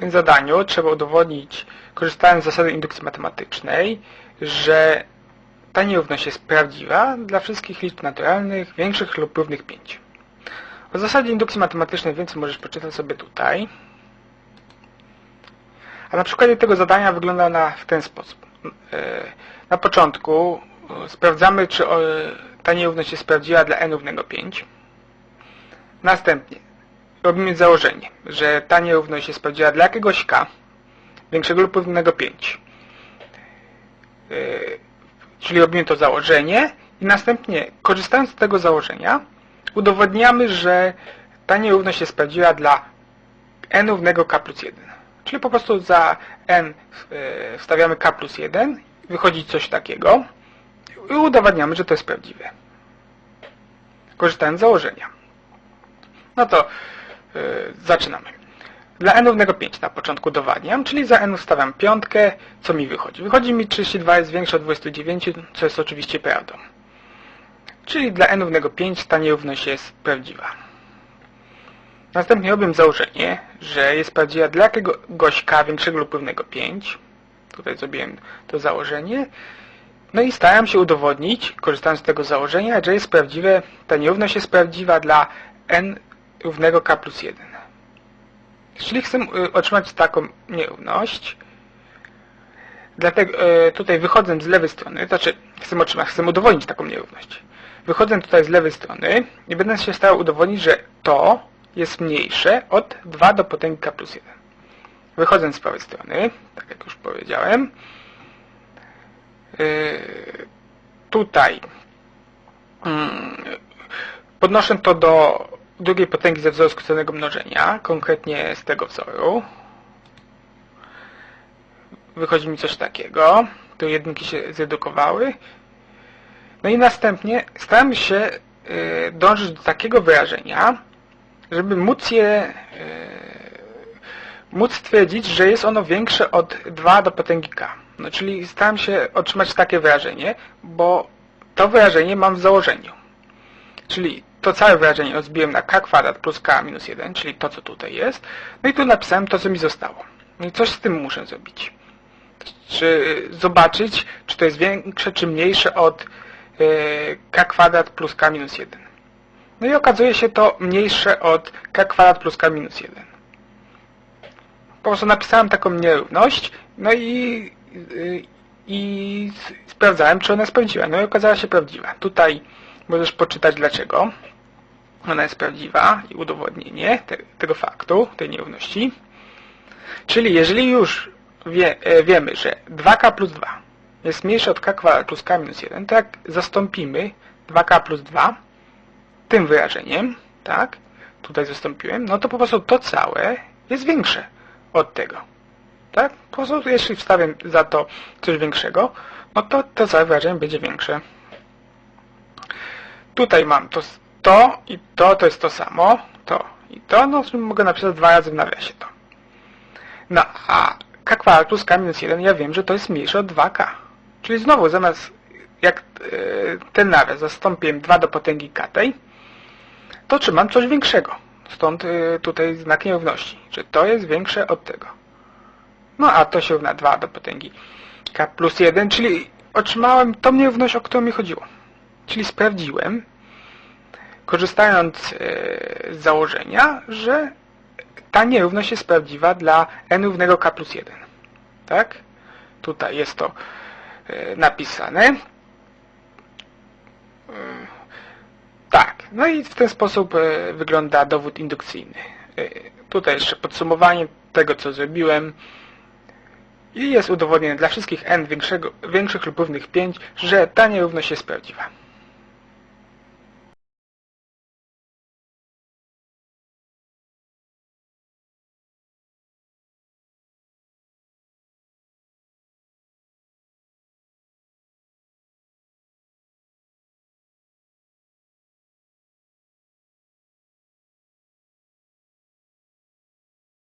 Zadaniu trzeba udowodnić, korzystając z zasady indukcji matematycznej, że ta nierówność jest prawdziwa dla wszystkich liczb naturalnych, większych lub równych 5. O zasadzie indukcji matematycznej więcej możesz przeczytać sobie tutaj. A na przykładzie tego zadania wygląda na w ten sposób. E, Na początku e, sprawdzamy, czy e, ta nierówność jest prawdziwa dla n równego 5. Następnie robimy założenie, że ta nierówność jest prawdziwa dla jakiegoś k większego lub równego 5. Yy, Czyli robimy to założenie i następnie korzystając z tego założenia udowodniamy, że ta nierówność jest prawdziwa dla n równego k plus 1. Czyli po prostu za n yy, wstawiamy k plus 1, wychodzi coś takiego i udowadniamy, że to jest prawdziwe. Korzystając z założenia. No to zaczynamy. Dla n równego 5 na początku dowadniam, czyli za n ustawiam piątkę, co mi wychodzi? Wychodzi mi 32 jest większe od 29, co jest oczywiście prawdą. Czyli dla n równego 5 ta nierówność jest prawdziwa. Następnie robię założenie, że jest prawdziwa dla jakiegoś k większego lub równego 5. Tutaj zrobiłem to założenie. No i staram się udowodnić, korzystając z tego założenia, że jest prawdziwe, ta nierówność jest prawdziwa dla n równego k plus 1. Jeśli chcę y, otrzymać taką nierówność, dlatego y, tutaj wychodzę z lewej strony, znaczy chcę otrzymać, chcę udowodnić taką nierówność. Wychodzę tutaj z lewej strony i będę się starał udowodnić, że to jest mniejsze od 2 do potęgi k plus 1. Wychodzę z prawej strony, tak jak już powiedziałem, y, tutaj mm, podnoszę to do drugiej potęgi ze wzoru skróconego mnożenia, konkretnie z tego wzoru. Wychodzi mi coś takiego. Tu jedynki się zredukowały. No i następnie staram się y, dążyć do takiego wyrażenia, żeby móc je y, móc stwierdzić, że jest ono większe od 2 do potęgi k. No czyli staram się otrzymać takie wyrażenie, bo to wyrażenie mam w założeniu. Czyli to całe wyrażenie rozbiłem na k kwadrat plus k minus 1, czyli to, co tutaj jest. No i tu napisałem to, co mi zostało. No i coś z tym muszę zrobić. Czy zobaczyć, czy to jest większe, czy mniejsze od yy, k kwadrat plus k minus 1. No i okazuje się to mniejsze od k kwadrat plus k minus 1. Po prostu napisałem taką nierówność, no i, yy, i sprawdzałem, czy ona jest prawdziwa. No i okazała się prawdziwa. Tutaj możesz poczytać dlaczego ona jest prawdziwa i udowodnienie te, tego faktu, tej nierówności. Czyli jeżeli już wie, e, wiemy, że 2k plus 2 jest mniejsze od k kwadrat plus k minus 1, to jak zastąpimy 2k plus 2 tym wyrażeniem, tak, tutaj zastąpiłem, no to po prostu to całe jest większe od tego. Tak? Po prostu jeśli wstawię za to coś większego, no to to całe wyrażenie będzie większe. Tutaj mam to, to i to, to jest to samo, to i to, no mogę napisać dwa razy w nawiasie to. No a k kwadrat plus k minus 1, ja wiem, że to jest mniejsze od 2k. Czyli znowu zamiast jak yy, ten nawias zastąpiłem 2 do potęgi k tej, to otrzymam coś większego. Stąd yy, tutaj znak nierówności, że to jest większe od tego. No a to się równa 2 do potęgi k plus 1, czyli otrzymałem tą nierówność, o którą mi chodziło. Czyli sprawdziłem, korzystając z założenia, że ta nierówność jest prawdziwa dla n równego k plus 1. Tak? Tutaj jest to napisane. Tak. No i w ten sposób wygląda dowód indukcyjny. Tutaj jeszcze podsumowanie tego, co zrobiłem. I jest udowodnione dla wszystkich n większego, większych lub równych 5, że ta nierówność jest prawdziwa.